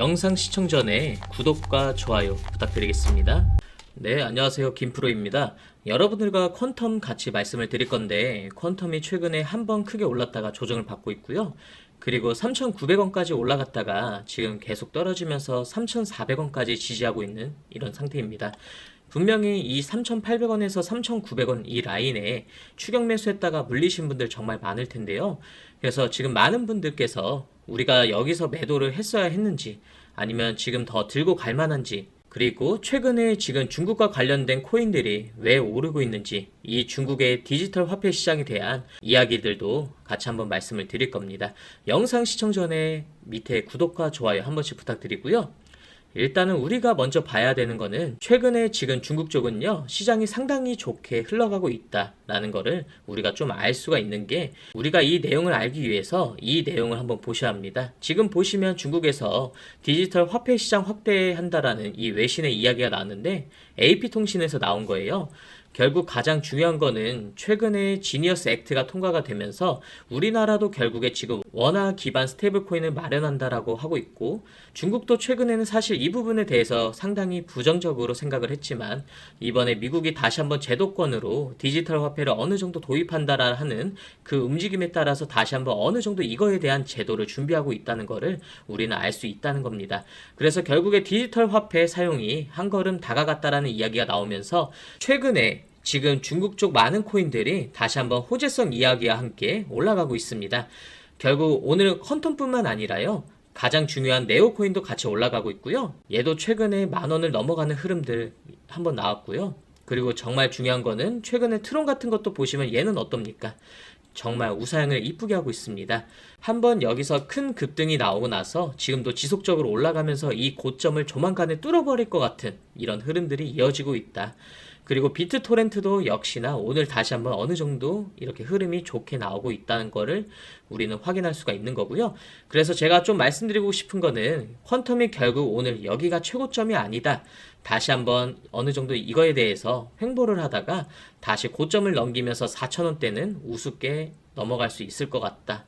영상 시청 전에 구독과 좋아요 부탁드리겠습니다. 네, 안녕하세요. 김프로입니다. 여러분들과 퀀텀 같이 말씀을 드릴 건데, 퀀텀이 최근에 한 번 크게 올랐다가 조정을 받고 있고요. 그리고 3,900원까지 올라갔다가 지금 계속 떨어지면서 3,400원까지 지지하고 있는 이런 상태입니다. 분명히 이 3,800원에서 3,900원 이 라인에 추격 매수했다가 물리신 분들 정말 많을 텐데요. 그래서 지금 많은 분들께서 우리가 여기서 매도를 했어야 했는지 아니면 지금 더 들고 갈 만한지 그리고 최근에 지금 중국과 관련된 코인들이 왜 오르고 있는지 이 중국의 디지털 화폐 시장에 대한 이야기들도 같이 한번 말씀을 드릴 겁니다. 영상 시청 전에 밑에 구독과 좋아요 한 번씩 부탁드리고요. 일단은 우리가 먼저 봐야 되는 거는 최근에 지금 중국 쪽은요 시장이 상당히 좋게 흘러가고 있다라는 거를 우리가 좀 알 수가 있는 게 우리가 이 내용을 알기 위해서 이 내용을 한번 보셔야 합니다. 지금 보시면 중국에서 디지털 화폐 시장 확대한다라는 이 외신의 이야기가 나왔는데 AP통신에서 나온 거예요. 결국 가장 중요한 거는 최근에 지니어스 액트가 통과가 되면서 우리나라도 결국에 지금 원화 기반 스테이블 코인을 마련한다라고 하고 있고 중국도 최근에는 사실 이 부분에 대해서 상당히 부정적으로 생각을 했지만 이번에 미국이 다시 한번 제도권으로 디지털 화폐를 어느 정도 도입한다라 하는 그 움직임에 따라서 다시 한번 어느 정도 이거에 대한 제도를 준비하고 있다는 거를 우리는 알 수 있다는 겁니다. 그래서 결국에 디지털 화폐 사용이 한 걸음 다가갔다라는 이야기가 나오면서 최근에 지금 중국 쪽 많은 코인들이 다시 한번 호재성 이야기와 함께 올라가고 있습니다. 결국 오늘은 컨텀뿐만 아니라요. 가장 중요한 네오 코인도 같이 올라가고 있고요. 얘도 최근에 만 원을 넘어가는 흐름들 한번 나왔고요. 그리고 정말 중요한 거는 최근에 트론 같은 것도 보시면 얘는 어떻습니까? 정말 우상을 이쁘게 하고 있습니다. 한번 여기서 큰 급등이 나오고 나서 지금도 지속적으로 올라가면서 이 고점을 조만간에 뚫어버릴 것 같은 이런 흐름들이 이어지고 있다. 그리고 비트 토렌트도 역시나 오늘 다시 한번 어느 정도 이렇게 흐름이 좋게 나오고 있다는 거를 우리는 확인할 수가 있는 거고요. 그래서 제가 좀 말씀드리고 싶은 거는 퀀텀이 결국 오늘 여기가 최고점이 아니다. 다시 한번 어느 정도 이거에 대해서 횡보를 하다가 다시 고점을 넘기면서 4천원대는 우습게 넘어갈 수 있을 것 같다.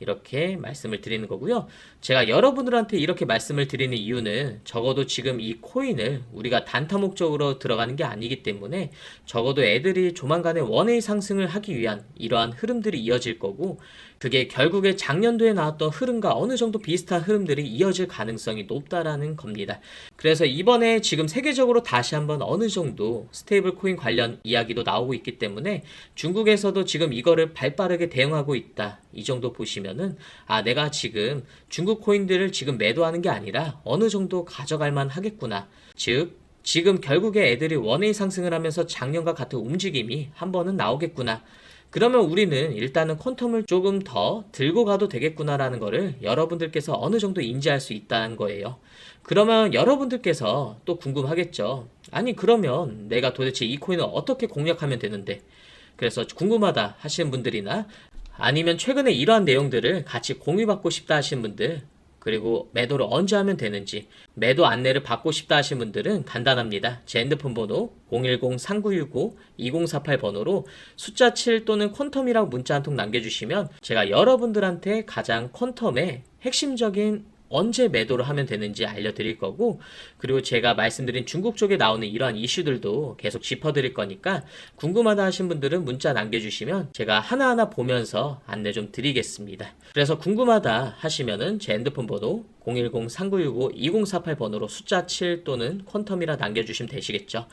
이렇게 말씀을 드리는 거고요. 제가 여러분들한테 이렇게 말씀을 드리는 이유는 적어도 지금 이 코인을 우리가 단타 목적으로 들어가는 게 아니기 때문에 적어도 애들이 조만간에 원웨이 상승을 하기 위한 이러한 흐름들이 이어질 거고 그게 결국에 작년도에 나왔던 흐름과 어느 정도 비슷한 흐름들이 이어질 가능성이 높다라는 겁니다. 그래서 이번에 지금 세계적으로 다시 한번 어느 정도 스테이블 코인 관련 이야기도 나오고 있기 때문에 중국에서도 지금 이거를 발 빠르게 대응하고 있다. 이 정도 보시면은 아 내가 지금 중국 코인들을 지금 매도하는 게 아니라 어느 정도 가져갈 만 하겠구나. 즉 지금 결국에 애들이 원웨이 상승을 하면서 작년과 같은 움직임이 한 번은 나오겠구나. 그러면 우리는 일단은 퀀텀을 조금 더 들고 가도 되겠구나라는 거를 여러분들께서 어느 정도 인지할 수 있다는 거예요. 그러면 여러분들께서 또 궁금하겠죠. 아니, 그러면 내가 도대체 이 코인을 어떻게 공략하면 되는데? 그래서 궁금하다 하시는 분들이나 아니면 최근에 이러한 내용들을 같이 공유받고 싶다 하시는 분들 그리고 매도를 언제 하면 되는지 매도 안내를 받고 싶다 하신 분들은 간단합니다. 제 핸드폰 번호 010-3965-2048 번호로 숫자 7 또는 퀀텀이라고 문자 한 통 남겨주시면 제가 여러분들한테 가장 퀀텀의 핵심적인 언제 매도를 하면 되는지 알려드릴 거고 그리고 제가 말씀드린 중국 쪽에 나오는 이러한 이슈들도 계속 짚어드릴 거니까 궁금하다 하신 분들은 문자 남겨주시면 제가 하나하나 보면서 안내 좀 드리겠습니다. 그래서 궁금하다 하시면은 제 핸드폰 번호 010-3965-2048 번호로 숫자 7 또는 퀀텀이라 남겨주시면 되시겠죠.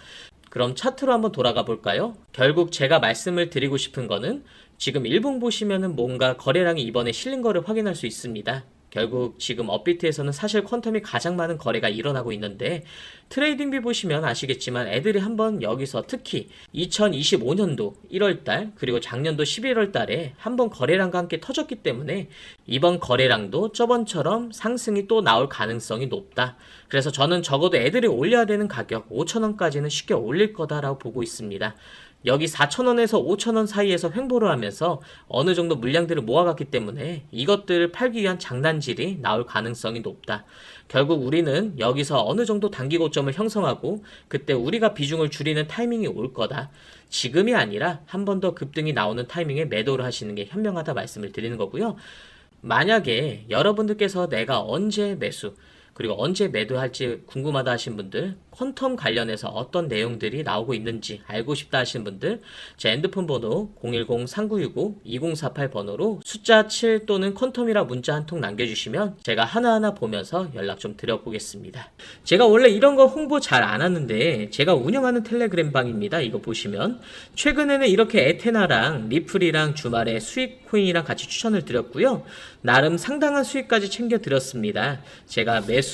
그럼 차트로 한번 돌아가 볼까요? 결국 제가 말씀을 드리고 싶은 거는 지금 일봉 보시면은 뭔가 거래량이 이번에 실린 거를 확인할 수 있습니다. 결국 지금 업비트에서는 사실 퀀텀이 가장 많은 거래가 일어나고 있는데 트레이딩비 보시면 아시겠지만 애들이 한번 여기서 특히 2025년도 1월달 그리고 작년도 11월달에 한번 거래량과 함께 터졌기 때문에 이번 거래량도 저번처럼 상승이 또 나올 가능성이 높다. 그래서 저는 적어도 애들이 올려야 되는 가격 5천원까지는 쉽게 올릴 거다라고 보고 있습니다. 여기 4,000원에서 5,000원 사이에서 횡보를 하면서 어느 정도 물량들을 모아갔기 때문에 이것들을 팔기 위한 장난질이 나올 가능성이 높다. 결국 우리는 여기서 어느 정도 단기 고점을 형성하고 그때 우리가 비중을 줄이는 타이밍이 올 거다. 지금이 아니라 한 번 더 급등이 나오는 타이밍에 매도를 하시는 게 현명하다 말씀을 드리는 거고요. 만약에 여러분들께서 내가 언제 매수 그리고 언제 매도할지 궁금하다 하신 분들, 퀀텀 관련해서 어떤 내용들이 나오고 있는지 알고 싶다 하신 분들, 제 핸드폰 번호 010-3965-2048 번호로 숫자 7 또는 퀀텀이라 문자 한 통 남겨주시면 제가 하나하나 보면서 연락 좀 드려보겠습니다. 제가 원래 이런 거 홍보 잘 안 하는데 제가 운영하는 텔레그램 방입니다. 이거 보시면 최근에는 이렇게 에테나랑 리플이랑 주말에 수익 코인이랑 같이 추천을 드렸고요. 나름 상당한 수익까지 챙겨 드렸습니다. 제가 매수,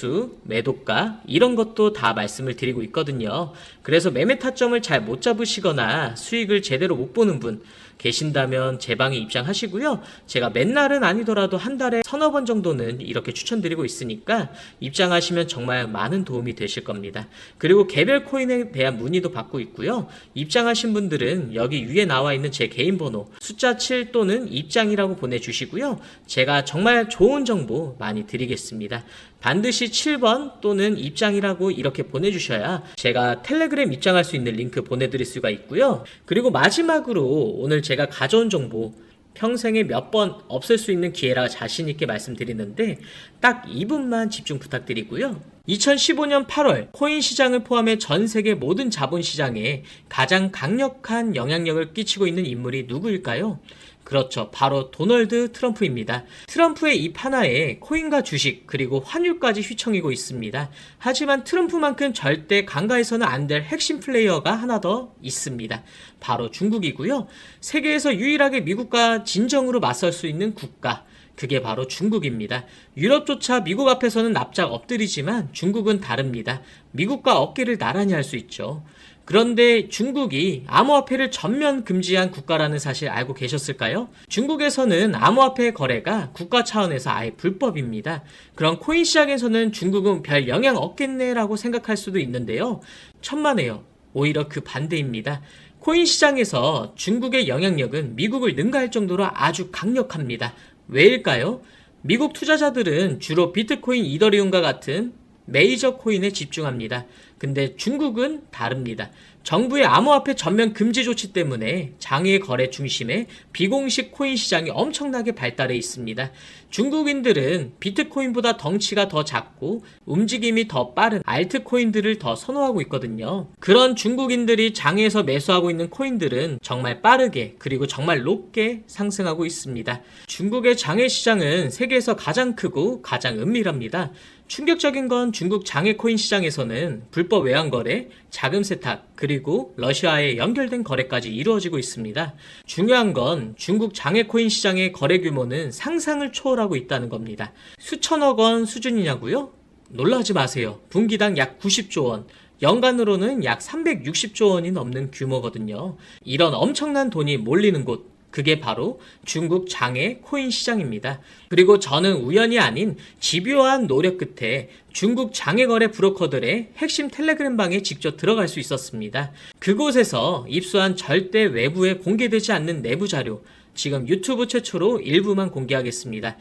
매도가 이런 것도 다 말씀을 드리고 있거든요. 그래서 매매 타점을 잘 못 잡으시거나 수익을 제대로 못 보는 분 계신다면 제 방에 입장하시고요. 제가 맨날은 아니더라도 한 달에 서너 번 정도는 이렇게 추천드리고 있으니까 입장하시면 정말 많은 도움이 되실 겁니다. 그리고 개별 코인에 대한 문의도 받고 있고요. 입장하신 분들은 여기 위에 나와 있는 제 개인 번호 숫자 7 또는 입장이라고 보내주시고요. 제가 정말 좋은 정보 많이 드리겠습니다. 반드시 7번 또는 입장이라고 이렇게 보내주셔야 제가 텔레그램 입장할 수 있는 링크 보내드릴 수가 있고요. 그리고 마지막으로 오늘 제가 가져온 정보 평생에 몇 번 없을 수 있는 기회라 자신 있게 말씀드리는데 딱 2분만 집중 부탁드리고요. 2015년 8월 코인 시장을 포함해 전 세계 모든 자본 시장에 가장 강력한 영향력을 끼치고 있는 인물이 누구일까요? 그렇죠. 바로 도널드 트럼프입니다. 트럼프의 입 하나에 코인과 주식 그리고 환율까지 휘청이고 있습니다. 하지만 트럼프만큼 절대 간과해서는 안 될 핵심 플레이어가 하나 더 있습니다. 바로 중국이고요. 세계에서 유일하게 미국과 진정으로 맞설 수 있는 국가. 그게 바로 중국입니다. 유럽조차 미국 앞에서는 납작 엎드리지만 중국은 다릅니다. 미국과 어깨를 나란히 할 수 있죠. 그런데 중국이 암호화폐를 전면 금지한 국가라는 사실 알고 계셨을까요? 중국에서는 암호화폐 거래가 국가 차원에서 아예 불법입니다. 그럼 코인 시장에서는 중국은 별 영향 없겠네라고 생각할 수도 있는데요. 천만에요. 오히려 그 반대입니다. 코인 시장에서 중국의 영향력은 미국을 능가할 정도로 아주 강력합니다. 왜일까요? 미국 투자자들은 주로 비트코인, 이더리움과 같은 메이저 코인에 집중합니다. 근데 중국은 다릅니다. 정부의 암호화폐 전면 금지 조치 때문에 장외 거래 중심의 비공식 코인 시장이 엄청나게 발달해 있습니다. 중국인들은 비트코인보다 덩치가 더 작고 움직임이 더 빠른 알트코인들을 더 선호하고 있거든요. 그런 중국인들이 장에서 매수하고 있는 코인들은 정말 빠르게 그리고 정말 높게 상승하고 있습니다. 중국의 장외 시장은 세계에서 가장 크고 가장 은밀합니다. 충격적인 건 중국 장외 코인 시장에서는 불법 외환 거래, 자금 세탁, 그리고 러시아에 연결된 거래까지 이루어지고 있습니다. 중요한 건 중국 장외 코인 시장의 거래 규모는 상상을 초월하고 있다는 겁니다. 수천억 원 수준이냐고요? 놀라지 마세요. 분기당 약 90조 원. 연간으로는 약 360조 원이 넘는 규모거든요. 이런 엄청난 돈이 몰리는 곳, 그게 바로 중국 장외 코인 시장입니다. 그리고 저는 우연이 아닌 집요한 노력 끝에 중국 장외 거래 브로커들의 핵심 텔레그램 방에 직접 들어갈 수 있었습니다. 그곳에서 입수한 절대 외부에 공개되지 않는 내부 자료, 지금 유튜브 최초로 일부만 공개하겠습니다.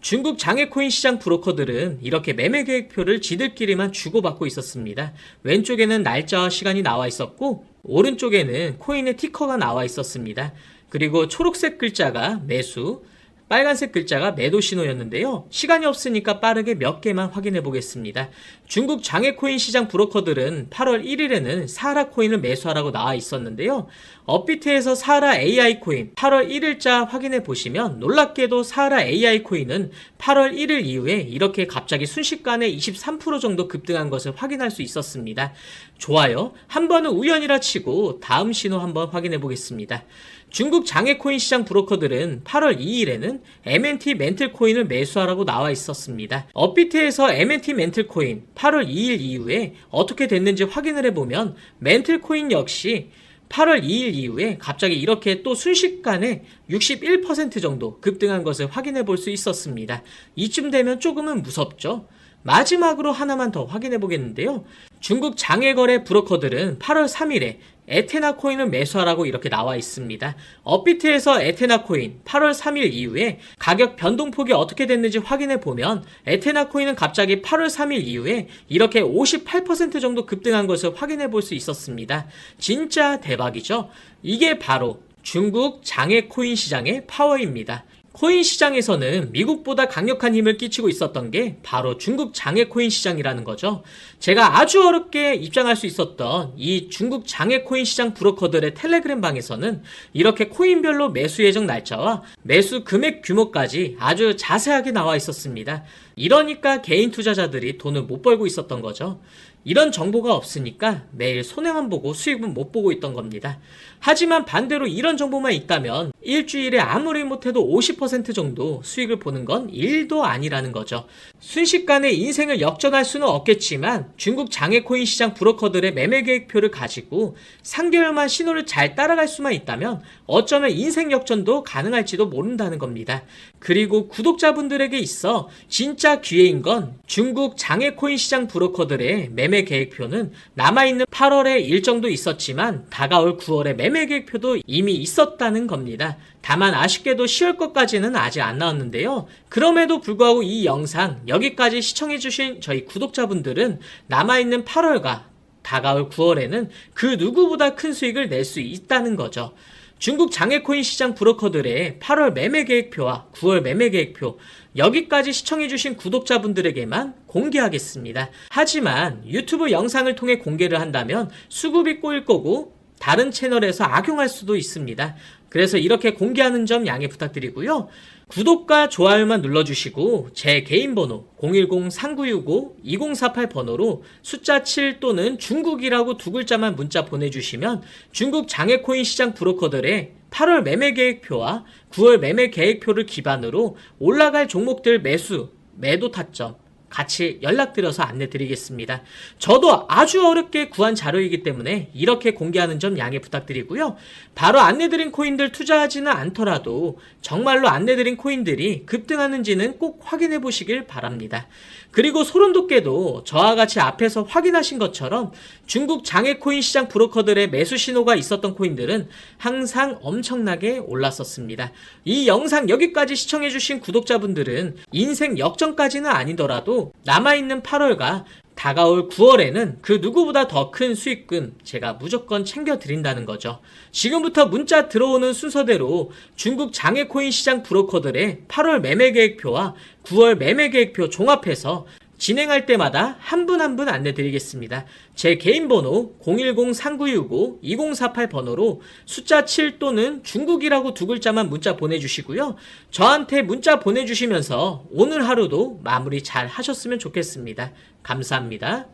중국 장외코인 시장 브로커들은 이렇게 매매 계획표를 지들끼리만 주고받고 있었습니다. 왼쪽에는 날짜와 시간이 나와 있었고, 오른쪽에는 코인의 티커가 나와 있었습니다. 그리고 초록색 글자가 매수, 빨간색 글자가 매도 신호였는데요. 시간이 없으니까 빠르게 몇 개만 확인해 보겠습니다. 중국 장외코인 시장 브로커들은 8월 1일에는 사하라 코인을 매수하라고 나와 있었는데요. 업비트에서 사하라 AI 코인 8월 1일자 확인해 보시면 놀랍게도 사하라 AI 코인은 8월 1일 이후에 이렇게 갑자기 순식간에 23% 정도 급등한 것을 확인할 수 있었습니다. 좋아요. 한 번은 우연이라 치고 다음 신호 한번 확인해 보겠습니다. 중국 장외코인 시장 브로커들은 8월 2일에는 MNT 멘틀 코인을 매수하라고 나와 있었습니다. 업비트에서 MNT 멘틀 코인 8월 2일 이후에 어떻게 됐는지 확인을 해보면 멘틀 코인 역시 8월 2일 이후에 갑자기 이렇게 또 순식간에 61% 정도 급등한 것을 확인해 볼 수 있었습니다. 이쯤 되면 조금은 무섭죠? 마지막으로 하나만 더 확인해 보겠는데요. 중국 장외거래 브로커들은 8월 3일에 에테나 코인을 매수하라고 이렇게 나와 있습니다. 업비트에서 에테나 코인 8월 3일 이후에 가격 변동폭이 어떻게 됐는지 확인해 보면 에테나 코인은 갑자기 8월 3일 이후에 이렇게 58% 정도 급등한 것을 확인해 볼 수 있었습니다. 진짜 대박이죠? 이게 바로 중국 장외 코인 시장의 파워입니다. 코인 시장에서는 미국보다 강력한 힘을 끼치고 있었던 게 바로 중국 장외 코인 시장이라는 거죠. 제가 아주 어렵게 입장할 수 있었던 이 중국 장외 코인 시장 브로커들의 텔레그램 방에서는 이렇게 코인별로 매수 예정 날짜와 매수 금액 규모까지 아주 자세하게 나와 있었습니다. 이러니까 개인 투자자들이 돈을 못 벌고 있었던 거죠. 이런 정보가 없으니까 매일 손해만 보고 수익은 못 보고 있던 겁니다. 하지만 반대로 이런 정보만 있다면 일주일에 아무리 못해도 50% 정도 수익을 보는 건 1도 아니라는 거죠. 순식간에 인생을 역전할 수는 없겠지만 중국 장외코인 시장 브로커들의 매매 계획표를 가지고 3개월만 신호를 잘 따라갈 수만 있다면 어쩌면 인생 역전도 가능할지도 모른다는 겁니다. 그리고 구독자분들에게 있어 진짜 기회인 건 중국 장외 코인 시장 브로커들의 매매 계획표는 남아있는 8월에 일정도 있었지만 다가올 9월에 매매 계획표도 이미 있었다는 겁니다. 다만 아쉽게도 10월 것까지는 아직 안 나왔는데요. 그럼에도 불구하고 이 영상 여기까지 시청해주신 저희 구독자분들은 남아있는 8월과 다가올 9월에는 그 누구보다 큰 수익을 낼 수 있다는 거죠. 중국 장외코인 시장 브로커들의 8월 매매 계획표와 9월 매매 계획표 여기까지 시청해주신 구독자분들에게만 공개하겠습니다. 하지만 유튜브 영상을 통해 공개를 한다면 수급이 꼬일 거고 다른 채널에서 악용할 수도 있습니다. 그래서 이렇게 공개하는 점 양해 부탁드리고요. 구독과 좋아요만 눌러주시고 제 개인 번호 010-3965-2048 번호로 숫자 7 또는 중국이라고 두 글자만 문자 보내주시면 중국 장외코인 시장 브로커들의 8월 매매 계획표와 9월 매매 계획표를 기반으로 올라갈 종목들 매수, 매도 타점, 같이 연락드려서 안내 드리겠습니다. 저도 아주 어렵게 구한 자료이기 때문에 이렇게 공개하는 점 양해 부탁드리고요. 바로 안내드린 코인들 투자하지는 않더라도 정말로 안내드린 코인들이 급등하는지는 꼭 확인해 보시길 바랍니다. 그리고 소름 돋게도 저와 같이 앞에서 확인하신 것처럼 중국 장외 코인 시장 브로커들의 매수 신호가 있었던 코인들은 항상 엄청나게 올랐었습니다. 이 영상 여기까지 시청해주신 구독자분들은 인생 역전까지는 아니더라도 남아있는 8월과 다가올 9월에는 그 누구보다 더 큰 수익금 제가 무조건 챙겨드린다는 거죠. 지금부터 문자 들어오는 순서대로 중국 장외코인 시장 브로커들의 8월 매매 계획표와 9월 매매 계획표 종합해서 진행할 때마다 한 분 한 분 안내 드리겠습니다. 제 개인 번호 010-3965-2048 번호로 숫자 7 또는 중국이라고 두 글자만 문자 보내주시고요. 저한테 문자 보내주시면서 오늘 하루도 마무리 잘 하셨으면 좋겠습니다. 감사합니다.